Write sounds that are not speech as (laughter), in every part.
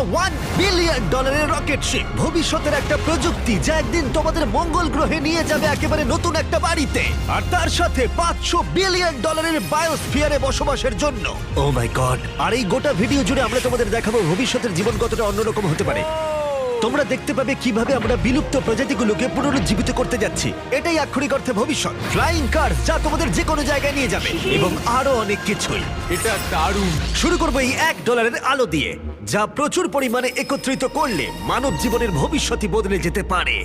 One billion ডলারের rocket ship ভবিষ্যতের একটা প্রযুক্তি যা একদিন তোমাদের মঙ্গল গ্রহে নিয়ে যাবে একেবারে নতুন একটা বাড়িতে। আর তার সাথে পাঁচশো বিলিয়ন ডলারের বায়োস্ফিয়ারে বসবাসের জন্য। ও মাই গড আর এই গোটা ভিডিও জুড়ে আমরা তোমাদের দেখাবো ভবিষ্যতের জীবন কতটা অন্যরকম হতে পারে। তোমরা দেখতে পাবে কীভাবে আমরা বিলুপ্ত প্রজাতিগুলোকে পুনরুজ্জীবিত করতে যাচ্ছি। এটাই আক্ষরিক অর্থে ভবিষ্যৎ। ফ্লাইং কার যা তোমাদের যে কোনো জায়গায় নিয়ে যাবে। এবং আরও অনেক কিছুই। এটা দারুণ। শুরু করব এই এক ডলারের আলো দিয়ে। যা প্রচুর পরিমাণে একত্রিত করলে মানব জীবনের ভবিষ্যৎই বদলে যেতে পারে।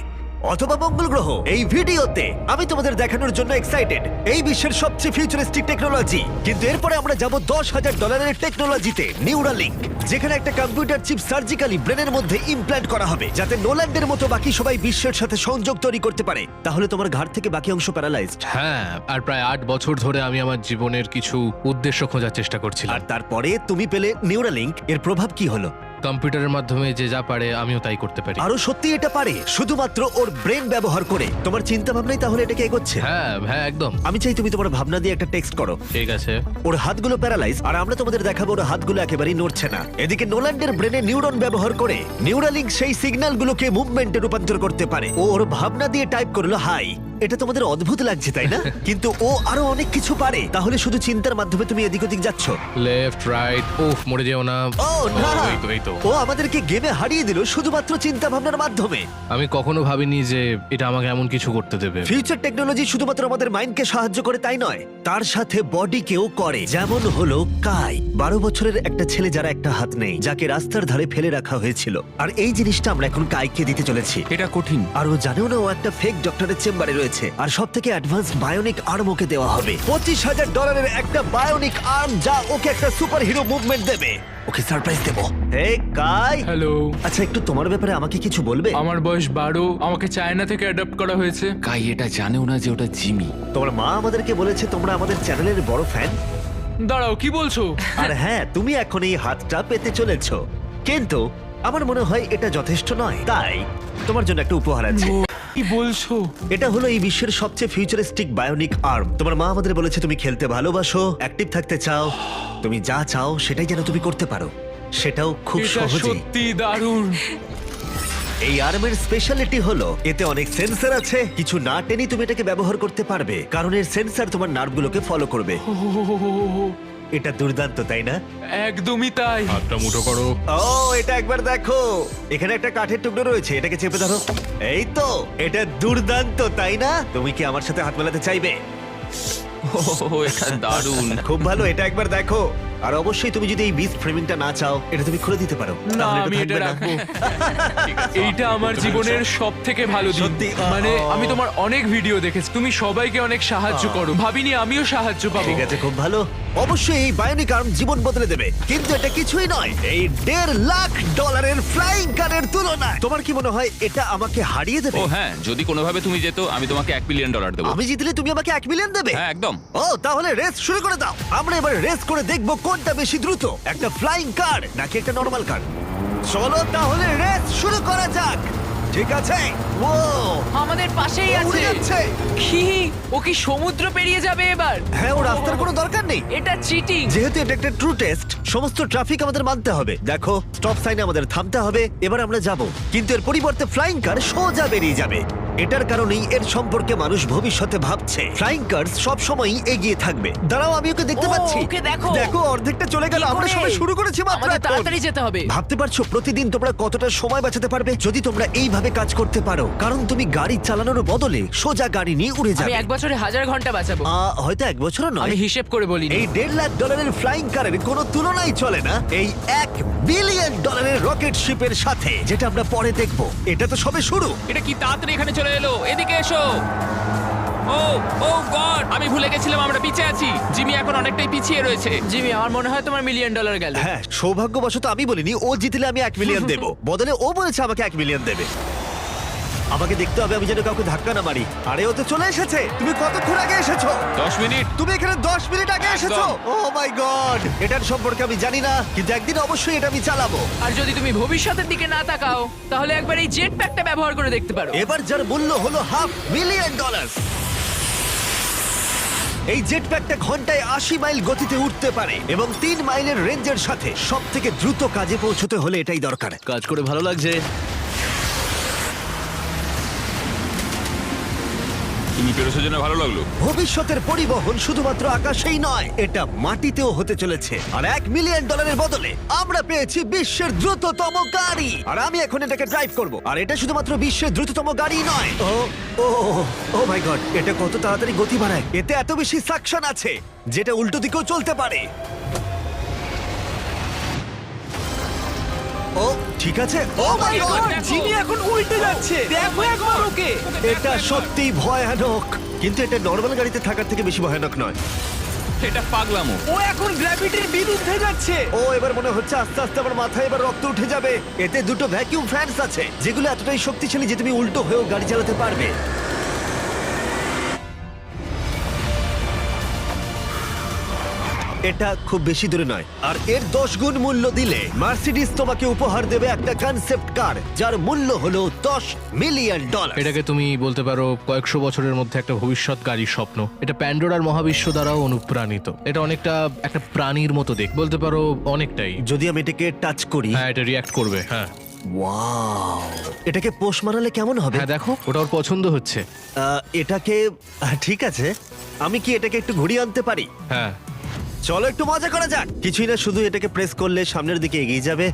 অথবা মঙ্গল গ্রহ এই ভিডিওতে আমি তোমাদের দেখানোর জন্য এক্সাইটেড এই বিশ্বের সবচেয়ে ফিউচারিস্টিক টেকনোলজি কিন্তু এরপরে আমরা যাব দশ হাজার ডলারের টেকনোলজিতে নিউরালিঙ্ক যেখানে একটা কম্পিউটার চিপ সার্জিক্যালি ব্রেনের মধ্যে ইমপ্ল্যান্ট করা হবে যাতে নোল্যান্ডের মতো বাকি সবাই বিশ্বের সাথে সংযোগ তৈরি করতে পারে। তাহলে তোমার ঘাট থেকে বাকি অংশ প্যারালাইজড হ্যাঁ আর প্রায় আট বছর ধরে আমি আমার জীবনের কিছু উদ্দেশ্য খোঁজার চেষ্টা করছিলাম। আর তারপরে তুমি পেলে নিউরালিঙ্ক এর প্রভাব কি হলো? কম্পিউটারের মাধ্যমে যে যা পারে আমিও তাই করতে পারি। আরও সত্যি এটা পারে? শুধুমাত্র ওর ব্রেন ব্যবহার করে। তোমার চিন্তা ভাবনাই তাহলে এটাকে এগোচ্ছে? হ্যাঁ হ্যাঁ একদম। আমি চাই তুমি তোমার ভাবনা দিয়ে একটা টেক্সট করো। ঠিক আছে। ওর হাতগুলো প্যারালাইজ আর আমরা তোমাদের দেখাবো ওর হাতগুলো একেবারেই নড়ছে না। এদিকে নোল্যান্ডের ব্রেনে নিউরন ব্যবহার করে। নিউরালিঙ্ক সেই সিগন্যালগুলোকে মুভমেন্টে রূপান্তর করতে পারে। ও ওর ভাবনা দিয়ে টাইপ করল হাই এটা তোমাদের অদ্ভুত লাগছে তাই না? (laughs) কিন্তু ও আরও অনেক কিছু পারে। তাহলে শুধু চিন্তার মাধ্যমে তুমি এদিক ওদিক যাচ্ছ? লেফট রাইট উফ মরে যেও না। ও না। ও, এই তো এই তো। ও আমাদেরকে গেমে হারিয়ে দিল শুধুমাত্র চিন্তা ভাবনার মাধ্যমে। আমি কখনো ভাবিনি যে এটা আমাকে এমন কিছু করতে দেবে। ফিউচার টেকনোলজি শুধুমাত্র আমাদের মাইন্ডকে সাহায্য করে তাই নয় তার সাথে বডিকেও করে। যেমন হলো কাই বারো বছরের একটা ছেলে যারা একটা হাত নেই যাকে রাস্তার ধারে ফেলে রাখা হয়েছিল। আর এই জিনিসটা আমরা এখন কাইকে দিতে চলেছি। এটা কঠিন। আর ও জানেও না ও একটা ফেক ডক্টরের চেম্বারে রয়েছে। আর সব থেকে অ্যাডভান্স বায়োনিক আর্ম ওকে দেওয়া হবে। পঁচিশ হাজার ডলারের একটা বায়োনিক আর্ম যা ওকে একটা সুপার হিরো মুভমেন্ট দেবে। ওকে সারপ্রাইজ দেবো। হে কাই! হ্যালো আচ্ছা একটু তোমার ব্যাপারে আমাকে কিছু বলবে? আমার বয়স বারো আমাকে চায়না থেকে অ্যাডাপ্ট করা হয়েছে। কাই এটা জানেও না যে ওটা জিমি। তোমার মা আমাদেরকে বলেছে তোমরা আমাদের চ্যানেলের বড় ফ্যান দাঁড়াও কি বলছো? আর হ্যাঁ তুমি এখন এই হাতটা পেতে চলেছ। কিন্তু আমার মনে হয় এটা যথেষ্ট নয়। তাই তোমার জন্য একটা উপহার আছে। কি বলছো? এটা হলো এই বিশ্বের সবচেয়ে ফিউচারিস্টিক বায়োনিক আর্ম তোমার মা আমাদের বলেছে তুমি খেলতে ভালোবাসো অ্যাক্টিভ থাকতে চাও তুমি যা চাও সেটাই যেন তুমি করতে পারো। সেটাও খুব এটা সহজে সত্যি দারুণ। এই আর্মের স্পেশালিটি হলো এতে অনেক সেন্সর আছে কিছু না টেনে তুমি এটাকে ব্যবহার করতে পারবে। কারণ এর সেন্সর তোমার নার্ভগুলোকে ফলো করবে। এটা দুর্দান্ত তাই না? একদমই তাই। হাতটা মুঠো করো। ও এটা একবার দেখো। এখানে একটা কাঠের টুকরো রয়েছে এটাকে চেপে ধরো। এই তো এটা দুর্দান্ত তাই না? তুমি কি আমার সাথে হাত মেলাতে চাইবে? ও এটা দারুণ। খুব ভালো এটা একবার দেখো। আর অবশ্যই তুমি যদি এই বিচ ফ্রেমিংটা না চাও এটা তুমি খুলে দিতে পারো। না তাহলে আমি এটা থাকবে না। রাখব। (laughs) এইটা আমার জীবনের সব থেকে ভালো দিন সত্যি, মানে আমি তোমার অনেক ভিডিও দেখেছি। তুমি সবাইকে অনেক সাহায্য করো। ভাবিনি আমিও সাহায্য পাবো। ঠিক আছে খুব ভালো। অবশ্যই এই বায়োনিক আর্ম জীবন বদলে দেবে। কিন্তু এটা কিছুই নয়। এই দেড় লাখ ডলারের ফ্লাইং কারের তুলনায়। তোমার কি মনে হয় এটা আমাকে হারিয়ে দেবে? ও হ্যাঁ যদি কোনোভাবে তুমি যেত আমি তোমাকে এক মিলিয়ন ডলার দেবো। আমি জিতলে তুমি আমাকে এক মিলিয়ন দেবে? হ্যাঁ একদম। ও তাহলে রেস শুরু করে দাও। আমরা এবার রেস করে দেখব কোনটা বেশি দ্রুত? একটা ফ্লাইং কার নাকি একটা নর্মাল কার চলো তাহলে রেস শুরু করা যাক। ঠিক আছে? ও আমাদের পাশেই উড়ে আছে। যাচ্ছে। কি ও কি সমুদ্র পেরিয়ে যাবে এবার? হ্যাঁ ও রাস্তার কোনো দরকার নেই। এটা চিটিং যেহেতু এটা একটা ট্রু টেস্ট সমস্ত ট্রাফিক আমাদের মানতে হবে। দেখো স্টপ সাইনে আমাদের থামতে হবে এবার আমরা যাব। কিন্তু এর পরিবর্তে ফ্লাইং কার সোজা বেরিয়ে যাবে। এটার কারণেই এর সম্পর্কে মানুষ ভবিষ্যতে ভাবছে। ফ্লাইং কার সব সময় এগিয়ে থাকবে। দাঁড়াও আমি ওকে দেখতে ও, পাচ্ছি। ওকে দেখো। দেখো অর্ধেকটা চলে গেল। কি আমরা করে? সবাই শুরু করেছি মাত্র আমাদের এখন। তাড়াতাড়ি যেতে হবে। ভাবতে পারছ প্রতিদিন তোমরা কতটা সময় বাঁচাতে পারবে যদি তোমরা এইভাবে কাজ করতে পারো? কারণ তুমি গাড়ি চালানোর বদলে সোজা গাড়ি নিয়ে উড়ে আমি যাবে। এক বছরে হাজার ঘণ্টা বাঁচাবো। আহ, হয়তো এক বছরও নয়। আমি হিসেব করে বলি এই দেড় লাখ ডলারের ফ্লাইং কারের কোনো তুলনাই চলে না। এই এক বিলিয়ন ডলারের রকেট শিপের সাথে যেটা আমরা পরে দেখব। এটা তো সবে শুরু। এটা কি তাড়াতাড়ি এখানে চলে এলো। এদিকে এসো। ও ও গড আমি ভুলে গেছিলাম আমরা পিছে আছি। জিমি এখন অনেকটাই পিছিয়ে রয়েছে। জিমি আমার মনে হয় তোমার মিলিয়ন ডলার গেল। হ্যাঁ সৌভাগ্যবশত আমি বলিনি ও জিতলে আমি এক মিলিয়ন দেবো। বদলে ও বলেছে আমাকে এক মিলিয়ন দেবে। আমাকে দেখতে হবে আমি যেন কাউকে ধাক্কা না মারি। আরে ও তো চলে এসেছে! তুমি কতক্ষণ আগে এসেছ? দশ মিনিট। তুমি এখানে দশ মিনিট আগে এসেছ? ও মাই গড এটার সম্পর্কে আমি জানি না কিন্তু একদিন অবশ্যই এটা আমি চালাবো। আর যদি তুমি ভবিষ্যতের দিকে না তাকাও তাহলে একবার এই জেট প্যাকটা ব্যবহার করে দেখতে পারো। এবার যার মূল্য হলো হাফ মিলিয়ন ডলার এই জেট প্যাকটা ঘন্টায় আশি মাইল গতিতে উঠতে পারে এবং তিন মাইলের রেঞ্জের সাথে সব থেকে দ্রুত কাজে পৌঁছতে হলে এটাই দরকার। কাজ করে ভালো লাগছে। তুমি পেরেছ জেনে ভালো লাগল? ভবিষ্যতের পরিবহন শুধুমাত্র আকাশেই নয়, এটা মাটিতেও হতে চলেছে। আর এক মিলিয়ন ডলারের বদলে আমরা পেয়েছি বিশ্বের দ্রুততম গাড়ি। আর আমি এখন এটাকে ড্রাইভ করব। আর এটা শুধুমাত্র বিশ্বের দ্রুততম গাড়ি নয়। ও ও ও মাই গড এটা কত তাড়াতাড়ি গতি বাড়ায়। এতে এত বেশি সাকশন আছে, যেটা উল্টো দিকেও চলতে পারে। ও ঠিক আছে? ও মাই গড জিমি এখন উল্টে যাচ্ছে। দেখো একবার ওকে। এটা সত্যি ভয়ানক। কিন্তু এটা নর্মাল গাড়িতে থাকার থেকে বেশি ভয়ানক নয়। এটা পাগলামো। ও এখন গ্র্যাভিটির বিরুদ্ধে যাচ্ছে। ও এবার মনে হচ্ছে আস্তে আস্তে আমার মাথায় এবার রক্ত উঠে যাবে। এতে দুটো ভ্যাকিউম ফ্যানস আছে যেগুলো এতটাই শক্তিশালী যে তুমি উল্টো হয়েও গাড়ি চালাতে পারবে। এটা খুব বেশি দূরে নয়। আর এর দশ গুণ মূল্য দিলে মার্সিডিজ তোমাকে উপহার দেবে একটা কনসেপ্ট কার যার মূল্য হলো দশ মিলিয়ন ডলার এটাকে তুমি বলতে পারো কয়েকশো বছরের মধ্যে একটা ভবিষ্যৎ গাড়ির স্বপ্ন। এটা প্যান্ডোরার মহাবিশ্ব দ্বারাও অনুপ্রাণিত। এটা অনেকটা একটা প্রাণীর মতো দেখ বলতে পারো অনেকটাই। যদি আমি এটাকে টাচ করি। হ্যাঁ এটা রিয়াক্ট করবে হ্যাঁ। ওয়াও এটাকে পোষ মানালে কেমন হবে? হ্যাঁ দেখো ওটা ওর পছন্দ হচ্ছে। আহ, এটাকে আহ, ঠিক আছে। আমি কি এটাকে একটু ঘুরিয়ে আনতে পারি? হ্যাঁ। চলো একটু মজা করা যাক। কিছুই না শুধু এটাকে প্রেস করলে সামনের দিকে এগিয়ে যাবে।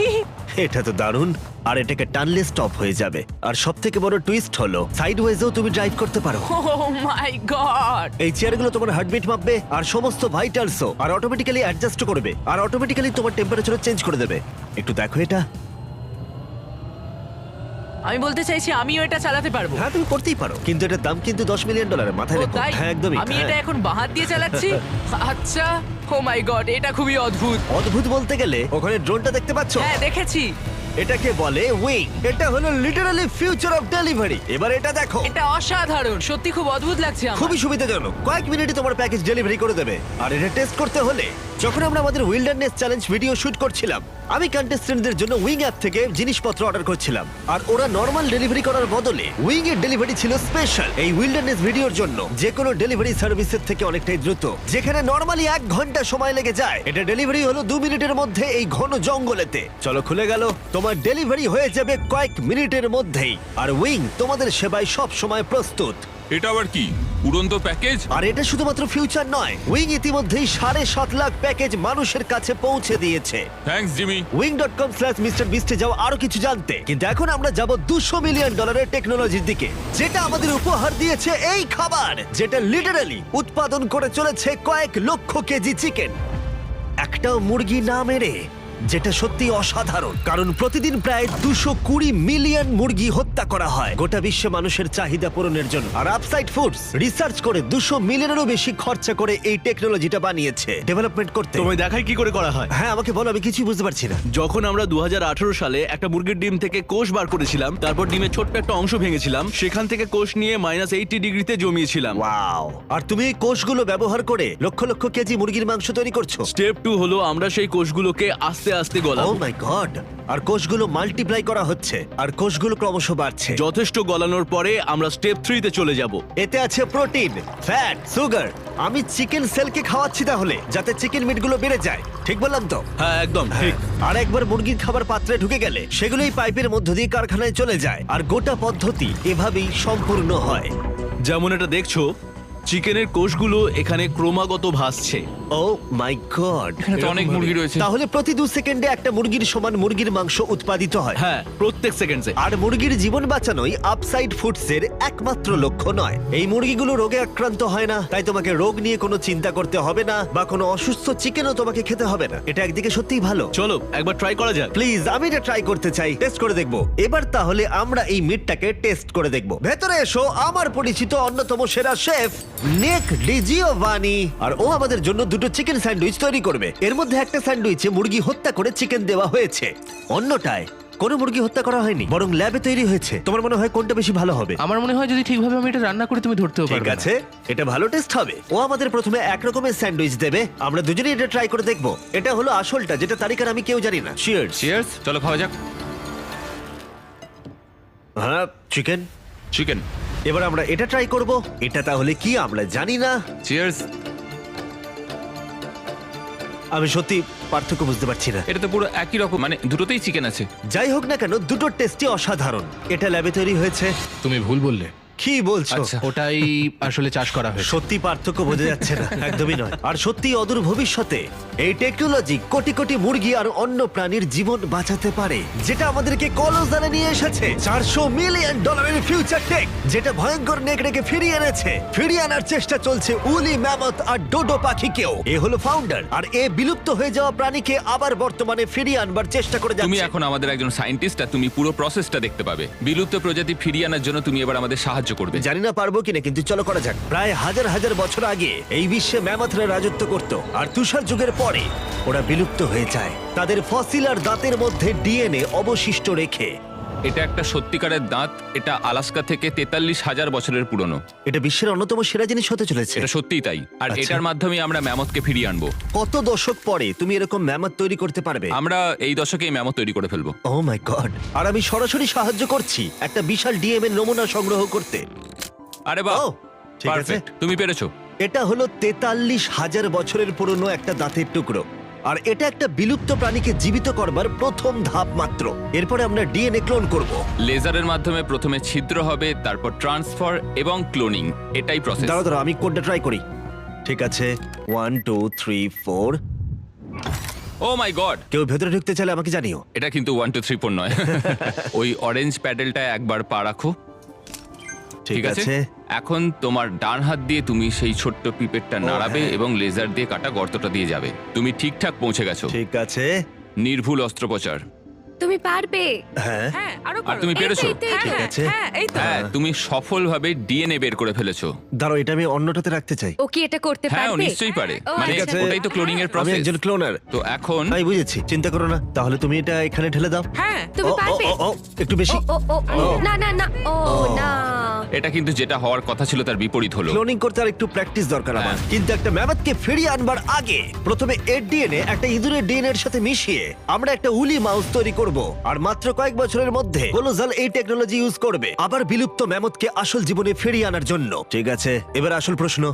(laughs) এটা তো দারুণ। আর এটাকে টানলে স্টপ হয়ে যাবে। আর সব থেকে বড় টুইস্ট হলো সাইড ওয়েজেও তুমি ড্রাইভ করতে পারো। ও মাই গড এই চেয়ারগুলো তোমার হার্টবিট মাপবে আর সমস্ত ভাইটালসও আর অটোমেটিক্যালি অ্যাডজাস্ট করবে আর অটোমেটিক্যালি তোমার টেম্পারেচার চেঞ্জ করে দেবে। একটু দেখো এটা। আমি বলতে চাইছি আমিও এটা চালাতে পারব। হ্যাঁ তুমি করতেই পারো। কিন্তু এটার দাম কিন্তু দশ মিলিয়ন ডলারের মাথায় ও রেখো। তাই? হ্যাঁ একদমই। আমি হ্যাঁ। এটা এখন বাহাত দিয়ে চালাচ্ছি? (laughs) আচ্ছা ও মাই গড এটা খুবই অদ্ভুত। অদ্ভুত বলতে গেলে ওখানে ড্রোনটা দেখতে পাচ্ছ? হ্যাঁ দেখেছি। এটাকে বলে উইং। এটা হলো লিটারালি ফিউচার অফ ডেলিভারি এবার এটা দেখো। এটা অসাধারণ। সত্যি খুব অদ্ভুত লাগছে আমার। খুবই সুবিধাজনক। কয়েক মিনিটে তোমার প্যাকেজ ডেলিভারি করে দেবে। আর এটা টেস্ট করতে হলে যখন আমরা আমাদের উইল্ডারনেস চ্যালেঞ্জ ভিডিও শুট করছিলাম, আমি কন্টেস্টেন্টদের জন্য উইং অ্যাপ থেকে জিনিসপত্র অর্ডার করছিলাম। আর ওরা নর্মাল ডেলিভারি করার বদলে উইং এর ডেলিভারি ছিল স্পেশাল এই উইল্ডারনেস ভিডিওর জন্য যে কোনো ডেলিভারি সার্ভিসের থেকে অনেকটাই দ্রুত। যেখানে নর্মালি এক ঘণ্টা সময় লেগে যায়। এটা ডেলিভারি হলো দু মিনিটের মধ্যে এই ঘন জঙ্গলেতে। চলো খুলে গেল। তোমার ডেলিভারি হয়ে যাবে কয়েক মিনিটের মধ্যেই। আর উইং তোমাদের সেবায় সব সময় প্রস্তুত। এটা আবার কি? উড়ন্ত প্যাকেজ? আর এটা শুধুমাত্র ফিউচার নয় উইং ইতিমধ্যেই সাড়ে সাত লাখ প্যাকেজ মানুষের কাছে পৌঁছে দিয়েছে। Thanks Jimmy Wing dot com slash mister বিস্টে যাও আরও কিছু জানতে। কিন্তু এখন আমরা যাব দুশো মিলিয়ন ডলারের টেকনোলজির দিকে যেটা আমাদের উপহার দিয়েছে এই খাবার যেটা লিটারালি উৎপাদন করে চলেছে কয়েক লক্ষ কেজি চিকেন একটাও মুরগি না মেরে যেটা সত্যি অসাধারণ। কারণ প্রতিদিন প্রায় দুশো কুড়ি মিলিয়ন মুরগি হত্যা করা হয় গোটা বিশ্বে মানুষের চাহিদা পূরণের জন্য। আর আপসাইড ফুডস রিসার্চ করে দুশো মিলিয়নেরও বেশি খরচা করে এই টেকনোলজিটা বানিয়েছে। ডেভেলপমেন্ট করতে। তোমায় দেখাই কি করে করা হয়? হ্যাঁ আমাকে বলো আমি কিছুই বুঝতে পারছি না। যখন আমরা দু সালে একটা মুরগির ডিম থেকে কোষ বার করেছিলাম তারপর ডিমের ছোট্ট একটা অংশ ভেঙেছিলাম সেখান থেকে কোষ নিয়ে মাইনাস এইটি ডিগ্রিতে জমিয়েছিলাম। ওয়াও আর তুমি এই কোষগুলো ব্যবহার করে লক্ষ লক্ষ কেজি মুরগির মাংস তৈরি করছ? স্টেপ টু হলো আমরা সেই কোষগুলোকে আস্তে আস্তে ও গলাবো মাই গড আর কোষগুলো মাল্টিপ্লাই করা হচ্ছে আর কোষগুলো ক্রমশ বাড়ছে। যথেষ্ট গলানোর পরে আমরা স্টেপ থ্রিতে চলে যাব। এতে আছে প্রোটিন ফ্যাট সুগার আমি চিকেন সেলকে খাওয়াচ্ছি তাহলে যাতে চিকেন মিটগুলো বেড়ে যায়। ঠিক বললাম তো? হ্যাঁ একদম ঠিক। আর একবার মুরগির খাবার পাত্রে ঢুকে গেলে সেগুলোই পাইপের মধ্য দিয়ে কারখানায় চলে যায়। আর গোটা পদ্ধতি এভাবেই সম্পূর্ণ হয়। যেমন এটা দেখছ চিকেনের কোষগুলো এখানে ক্রমাগত ভাসছে। ও মাই গড এখানে তো অনেক মুরগি রয়েছে। তাহলে প্রতি দু সেকেন্ডে একটা মুরগির সমান মুরগির মাংস উৎপাদিত হয়। হ্যাঁ প্রত্যেক সেকেন্ডে। আর মুরগির জীবন বাঁচানোই আপসাইড ফুডসের একমাত্র লক্ষ্য নয়। এই মুরগিগুলো রোগে আক্রান্ত হয় না তাই তোমাকে রোগ নিয়ে কোনো চিন্তা করতে হবে না বা কোনো অসুস্থ চিকেনও তোমাকে খেতে হবে না। এটা একদিকে সত্যিই ভালো। চলো একবার ট্রাই করা যাক। প্লিজ আমি এটা ট্রাই করতে চাই টেস্ট করে দেখব। এবার তাহলে আমরা এই মিটটাকে টেস্ট করে দেখব। ভেতরে এসো আমার পরিচিত অন্যতম সেরা শেফ নেক ডিজিওভানি আর ও আমাদের জন্য দুটো চিকেন স্যান্ডউইচ তৈরি করবে। এর মধ্যে একটা স্যান্ডউইচে মুরগি হত্যা করে চিকেন দেওয়া হয়েছে। অন্যটায় কোনো মুরগি হত্যা করা হয়নি বরং ল্যাবে তৈরি হয়েছে। তোমার মনে হয় কোনটা বেশি ভালো হবে? আমার মনে হয় যদি ঠিকভাবে আমি এটা রান্না করে তুমি ধরতেও ঠিক পারবে না। আছে এটা ভালো টেস্ট হবে। ও আমাদের প্রথমে এক রকমের স্যান্ডউইচ দেবে। আমরা দুজনেই এটা ট্রাই করে দেখব। এটা হলো আসলটা যেটা তারিখের আমি কেউ জানি না। শিয়ার্স চিয়ার্স চলো খাওয়া যাক। হ্যাঁ চিকেন চিকেন এবার আমরা এটা ট্রাই করব। এটা তাহলে কি আমরা জানি না। চিয়ার্স আমি সত্যি পার্থক্য বুঝতে পারছি না। এটা তো পুরো একই রকম মানে দুটোতেই চিকেন আছে। যাই হোক না কেন দুটো টেস্টই অসাধারণ। এটা ল্যাবে তৈরি হয়েছে। তুমি ভুল বললে। কি বলছো? আচ্ছা। ওটাই আসলে চাষ করা হয়েছে। সত্যি পার্থক্য বোঝা যাচ্ছে না একদমই নয়। আর সত্যি অদূর ভবিষ্যতে এই টেকনোলজি কোটি কোটি মুরগি আর অন্য প্রাণীর জীবন বাঁচাতে পারে যেটা আমাদেরকে কলজানে নিয়ে এসেছে। চারশো মিলিয়ন ডলারের ফিউচার টেক যেটা ভয়ঙ্কর নেকড়েকে ফিরিয়ে এনেছে। ফিরিয়ে আনার চেষ্টা চলছে উলি ম্যামথ আর ডোডো পাখিকেও। এ হলো ফাউন্ডার আর এ বিলুপ্ত হয়ে যাওয়া প্রাণীকে আবার বর্তমানে ফিরিয়ে আনবার চেষ্টা করে তুমি যাচ্ছে। এখন আমাদের একজন সায়েন্টিস্ট আর তুমি পুরো প্রসেসটা দেখতে পাবে। বিলুপ্ত প্রজাতি ফিরিয়ে আনার জন্য তুমি এবার আমাদের সাহায্য করবে। জানি না পারব কিনা, কিন্তু চলো করা যাক। প্রায় হাজার হাজার বছর আগে এই বিশ্বে ম্যামাথরা রাজত্ব করত, আর তুষার যুগের পরে ওরা বিলুপ্ত হয়ে যায়। তাদের ফসিল আর দাঁতের মধ্যে ডিএনএ অবশিষ্ট রেখে এটা একটা সত্যিকারের দাঁত এটা আলাস্কা থেকে তেতাল্লিশ হাজার বছরের পুরনো। এটা বিশ্বের অন্যতম সেরা জিনিস হতে চলেছে। এটা সত্যিই তাই। আর আচ্ছা। এটার মাধ্যমে আমরা ম্যামথকে ফিরিয়ে আনব। কত দশক পরে তুমি এরকম ম্যামথ তৈরি করতে পারবে? আমরা এই দশকে এই ম্যামথ তৈরি করে ফেলব। ও মাই গড আর আমি সরাসরি সাহায্য করছি একটা বিশাল ডিএম এর নমুনা সংগ্রহ করতে। আরে বাহ! ও, ঠিক আছে। পারফেক্ট তুমি পেরেছ। এটা হলো তেতাল্লিশ হাজার বছরের পুরনো একটা দাঁতের টুকরো। আর এটা একটা বিলুপ্ত প্রাণীকে জীবিত করবার প্রথম ধাপ মাত্র। এরপরে আমরা ডিএনএ ক্লোন করব। লেজারের মাধ্যমে প্রথমে ছিদ্র হবে তারপর ট্রান্সফার এবং ক্লোনিং। এটাই প্রসেস দাঁড়া দাঁড়া আমি কোডটা ট্রাই করি। ঠিক আছে। One two three four oh my god কেউ ভেতরে ঢুকতে চাইলে আমাকে জানিও। এটা কিন্তু ওয়ান টু থ্রি ফোর নয়। (laughs) ওই অরেঞ্জ প্যাডেলটা একবার পা রাখো। ঠিক আছে? এখন তোমার ডান হাত দিয়ে তুমি সেই ছোট্ট পিপেটটা নাড়াবে হ্যাঁ। এবং লেজার দিয়ে কাটা গর্তটা দিয়ে যাবে। তুমি ঠিকঠাক পৌঁছে গেছো। ঠিক আছে। নির্ভুল অস্ত্রোপচার। তুমি পারবে। হ্যাঁ। হ্যাঁ আরও আর তুমি পেরেছ এই তো, এই তো, ঠিক হ্যাঁ, আছে। হ্যাঁ এই তো। হ্যাঁ তুমি সফলভাবে ডিএনএ বের করে ফেলেছো। দাঁড়াও এটা আমি অন্যটাতে রাখতে চাই। ও কি এটা করতে হ্যাঁ ও পারবে? নিশ্চয়ই পারে। ও, মানে ঠিক আছে। ওটাই তো ক্লোনিং এর আমি প্রসেস একজন ক্লোনার তো এখন আমি বুঝেছি চিন্তা করো না। তাহলে তুমি এটা এখানে ঢেলে দাও। হ্যাঁ তুমি ও, ও, পারবে। ও, ও, একটু বেশি। ও ও ও না না না ও না। এটা কিন্তু যেটা হওয়ার কথা ছিল তার বিপরীত হলো। ক্লোনিং করতে আর একটু প্র্যাকটিস দরকার আমার। হ্যাঁ। কিন্তু একটা ম্যামথকে ফিরিয়ে আনবার আগে প্রথমে এর ডিএনএ একটা ইঁদুরের ডিএনএ এর সাথে মিশিয়ে আমরা একটা উলি মাউস তৈরি করব। আর মাত্র কয়েক বছরের মধ্যে কোলোজাল এই টেকনোলজি ইউজ করবে। আবার বিলুপ্ত ম্যামথকে আসল জীবনে ফিরিয়ে আনার জন্য। ঠিক আছে এবার আসল প্রশ্ন।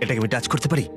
এটাকে আমি টাচ করতে পারি?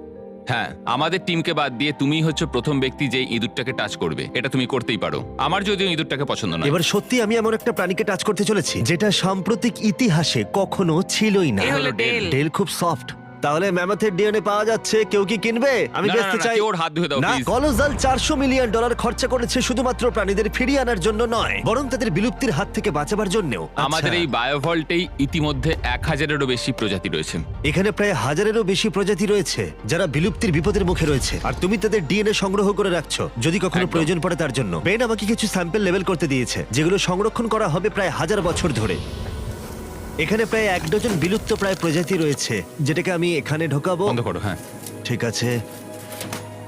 হ্যাঁ আমাদের টিমকে বাদ দিয়ে তুমিই হচ্ছে প্রথম ব্যক্তি যে ইঁদুরটাকে টাচ করবে। এটা তুমি করতেই পারো। আমার যদিও ইঁদুরটাকে পছন্দ নয়। এবার সত্যি আমি এমন একটা প্রাণীকে টাচ করতে চলেছি যেটা সাম্প্রতিক ইতিহাসে কখনো ছিলই না। ডেল। খুব সফট তাহলে ম্যামথের ডিএনএ পাওয়া যাচ্ছে কেউ কি কিনবে? আমি না, না, বেচতে না, চাই কেউ ওর হাত ধুয়ে দাও, না please। কলোজাল চারশো মিলিয়ন ডলার খরচা করেছে শুধুমাত্র প্রাণীদের ফিরিয়ে আনার জন্য নয় বরং তাদের বিলুপ্তির হাত থেকে বাঁচাবার জন্যও। আমাদের আচ্ছা, এই বায়োভল্টেই ইতিমধ্যে এক হাজারেরও বেশি প্রজাতি রয়েছে। এখানে প্রায় হাজারেরও বেশি প্রজাতি রয়েছে যারা বিলুপ্তির বিপদের মুখে রয়েছে। আর তুমি তাদের ডিএনএ সংগ্রহ করে রাখছো যদি কখনো একদম। প্রয়োজন পড়ে তার জন্য। বেন আমাকে কিছু স্যাম্পল লেভেল করতে দিয়েছে যেগুলো সংরক্ষণ করা হবে প্রায় হাজার বছর ধরে। এখানে প্রায় এক ডজন বিলুপ্ত প্রায় প্রজাতি রয়েছে যেটাকে আমি এখানে ঢোকাবো। বন্ধ করো হ্যাঁ। ঠিক আছে।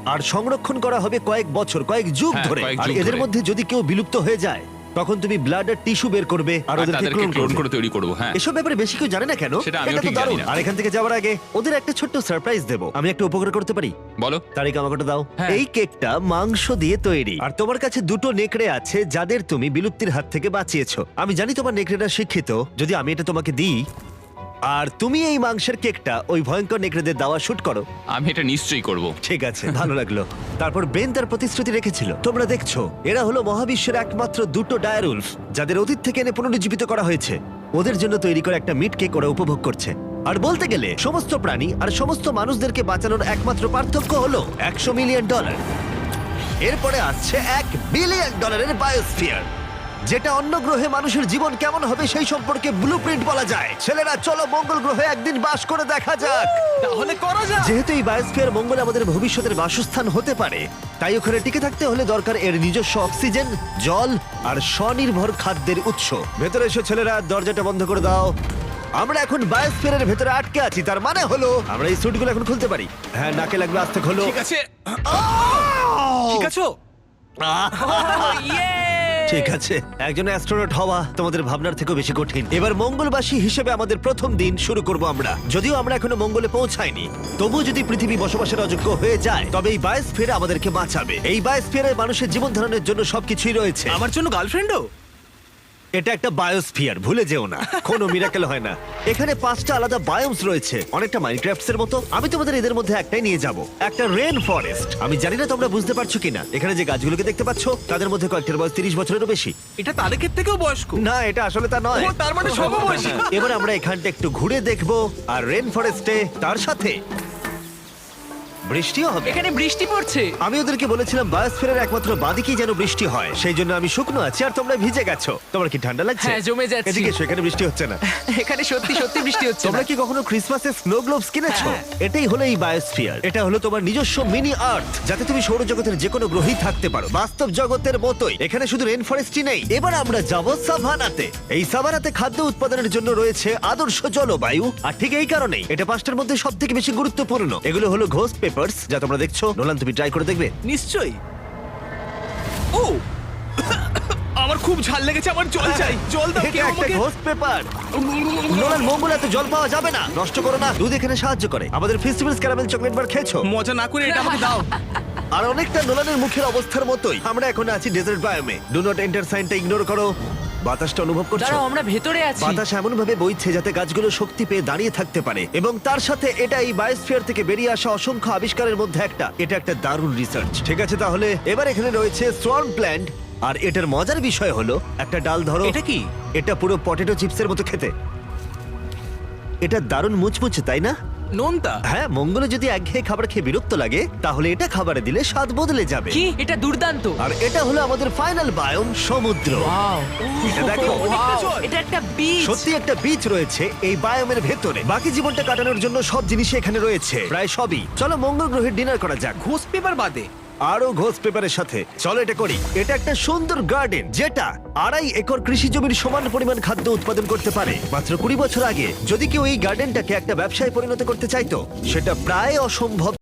আর সংরক্ষণ করা হবে কয়েক বছর কয়েক যুগ হ্যাঁ, ধরে। কয়েক আর যুগ এদের ধরে। মধ্যে যদি কেউ বিলুপ্ত হয়ে যায় তখন তুমি ব্লাড আর টিস্যু বের করবে আর আর ওদেরকে তাদেরকে ক্লোন ক্লোন করবে। করে তৈরি করব হ্যাঁ। এসব ব্যাপারে বেশি কেউ জানে না কেন? সেটা আমিও এটা তো ঠিক জানি দারুণ। না। আর এখান থেকে যাওয়ার আগে ওদের একটা ছোট্ট সারপ্রাইজ দেবো। আমি একটা উপকার করতে পারি? বলো। তারিখ আমাকে ওটা দাও। হ্যাঁ। এই কেকটা মাংস দিয়ে তৈরি। আর তোমার কাছে দুটো নেকড়ে আছে যাদের তুমি বিলুপ্তির হাত থেকে বাঁচিয়েছো। আমি জানি তোমার নেকড়েটা শিক্ষিত। যদি আমি এটা তোমাকে দিই আর তুমি এই মাংসের কেকটা ওই ভয়ঙ্কর নেকড়েদের দাওয়া শুট করো। আমি এটা নিশ্চয়ই করব। ঠিক আছে ভালো লাগল। তারপর বেন তার প্রতিশ্রুতি রেখেছিল। তোমরা দেখছ এরা হলো মহাবিশ্বের একমাত্র দুটো ডায়ারুলফ যাদের অতীত থেকে এনে পুনরুজ্জীবিত করা হয়েছে। ওদের জন্য তৈরি করা একটা মিট কেক ওরা উপভোগ করছে। আর বলতে গেলে সমস্ত প্রাণী আর সমস্ত মানুষদেরকে বাঁচানোর একমাত্র পার্থক্য হলো একশো মিলিয়ন ডলার। এরপরে আসছে এক বিলিয়ন ডলারের বায়োস্ফিয়ার যেটা অন্য গ্রহে মানুষের জীবন কেমন হবে সেই সম্পর্কে ব্লুপ্রিন্ট বলা যায়। ছেলেরা চলো মঙ্গল গ্রহে একদিন বাস করে দেখা যাক। তাহলে করা যাক। যেহেতু এই বায়োস্ফিয়ার মঙ্গল আমাদের ভবিষ্যতের বাসস্থান হতে পারে তাই ওখানে টিকে থাকতে হলে দরকার এর নিজস্ব অক্সিজেন জল আর স্বনির্ভর খাদ্যের উৎস। ভেতরে এসো ছেলেরা দরজাটা বন্ধ করে দাও। আমরা এখন বায়োস্ফিয়ারের ভেতরে আটকে আছি তার মানে হলো আমরা এই স্যুটগুলো এখন খুলতে পারি। হ্যাঁ নাকে লাগবে আস্তে খোলো। ঠিক আছে। ঠিক আছো? ইয়ে (laughs) ঠিক আছে। একজন অ্যাস্ট্রোনট হওয়া তোমাদের ভাবনার থেকেও বেশি কঠিন। এবার মঙ্গলবাসী হিসেবে আমাদের প্রথম দিন শুরু করব আমরা। যদিও আমরা এখনও মঙ্গলে পৌঁছাইনি। তবু যদি পৃথিবী বসবাসের অযোগ্য হয়ে যায় তবে এই বায়োস্ফিয়ার আমাদেরকে বাঁচাবে। এই বায়োস্ফিয়ারে মানুষের জীবন ধারণের জন্য সবকিছুই রয়েছে। আমার জন্য গার্লফ্রেন্ডও? এটা একটা বায়োস্ফিয়ার ভুলে যেও না। কোনো মিরাকেল হয় না। এখানে পাঁচটা আলাদা বায়োমস রয়েছে। অনেকটা মাইনক্রাফটস এর মতো। আমি তোমাদের এদের মধ্যে একটাই নিয়ে যাব। একটা রেন ফরেস্ট আমি জানি না তোমরা বুঝতে পারছ কিনা। এখানে যে গাছগুলোকে দেখতে পাচ্ছ তাদের মধ্যে কয়েকটার বয়স তিরিশ বছরেরও বেশি। এটা তাদের থেকেও বয়স্ক। না এটা আসলে তা নয়। তার মানে সমবয়সী এবার আমরা এখানটা একটু ঘুরে দেখব আর রেন ফরেস্টে তার সাথে বৃষ্টিও হবে। এখানে বৃষ্টি পড়ছে। আমি ওদেরকে বলেছিলাম বায়োস্ফিয়ারের একমাত্র বাদিকেই যেন বৃষ্টি হয়। সেই জন্য আমি শুকনো আছি আর তোমরা ভিজে গেছো। তোমার কি ঠান্ডা লাগছে? হ্যাঁ, জমে যাচ্ছি। এদিকে এসো, এখানে বৃষ্টি হচ্ছে না। (laughs) এখানে সত্যি সত্যি বৃষ্টি হচ্ছে তোমরা কি কখনো ক্রিসমাসের স্নো গ্লোবস কিনেছো? হ্যাঁ। এটাই হলো এই বায়োস্ফিয়ার এটা হলো তোমার নিজস্ব মিনি আর্থ যাতে তুমি সৌরজগতের যে কোনো গ্রহেই থাকতে পারো। বাস্তব জগতের মতোই। এখানে শুধু রেন ফরেস্টই নেই। এবার আমরা যাব সাভানাতে এই সাভানাতে খাদ্য উৎপাদনের জন্য রয়েছে আদর্শ জলবায়ু। আর ঠিক এই কারণেই এটা পাঁচটার মধ্যে সব থেকে বেশি গুরুত্বপূর্ণ। এগুলো হলো ঘোষ পেপারস যা তোমরা দেখছ নোলান তুমি ট্রাই করে দেখবে। নিশ্চয়ই। ও! আমার খুব ঝাল লেগেছে আমার জল চাই। জল দাও কেউ একটা আমাকে ঘোষ পেপার নোলান মঙ্গলাতে জল পাওয়া যাবে না। নষ্ট করো না। দুধ এখানে সাহায্য করে। আমাদের ফেস্টিভ্যালস ক্যারামেল চকলেট বার খেয়েছো? মজা না করে এটা আমাকে দাও। (laughs) আর অনেকটা নোলানের মুখের অবস্থার মতোই। আমরা এখন আছি ডেজার্ট বায়োমে ডু নট এন্টার সাইনটা ইগনোর করো। বাতাসটা অনুভব করছ? দাঁড়াও আমরা ভেতরে আছি। বাতাস এমন ভাবে বইছে যাতে গাছগুলো শক্তি পেয়ে দাঁড়িয়ে থাকতে পারে। এবং তার সাথে এটা এই বায়োস্ফিয়ার থেকে বেরিয়ে আসা অসংখ্য আবিষ্কারের মধ্যে একটা। এটা একটা দারুণ রিসার্চ ঠিক আছে তাহলে এবার এখানে রয়েছে সোয়ার্ম প্ল্যান্ট আর এটার মজার বিষয় হলো একটা ডাল ধরো। এটা কি? এটা পুরো পটেটো চিপসের মতো খেতে। এটা দারুণ মুচমুচে তাই না? নোনতা? হ্যাঁ মঙ্গলে যদি একঘেয়ে খাবার খেয়ে বিরক্ত লাগে তাহলে এটা খাবারে দিলে স্বাদ বদলে যাবে। কি? এটা দুর্দান্ত। আর এটা হলো আমাদের ফাইনাল বায়ন সমুদ্র। এটা দেখো। এটা একটা বিচ সত্যি একটা বিচ রয়েছে এই বায়োমের ভেতরে। বাকি জীবনটা কাটানোর জন্য সব জিনিসই এখানে রয়েছে। প্রায় সবই। চলো মঙ্গল গ্রহের ডিনার করা যাক। ঘুষ পেপার বাদে। আরও ঘোষ পেপারের সাথে। চলো এটা করি। এটা একটা সুন্দর গার্ডেন যেটা আড়াই একর কৃষি জমির সমান পরিমাণ খাদ্য উৎপাদন করতে পারে। মাত্র কুড়ি বছর আগে যদি কেউ এই গার্ডেনটাকে একটা ব্যবসায় পরিণত করতে চাইতো, সেটা প্রায় অসম্ভব।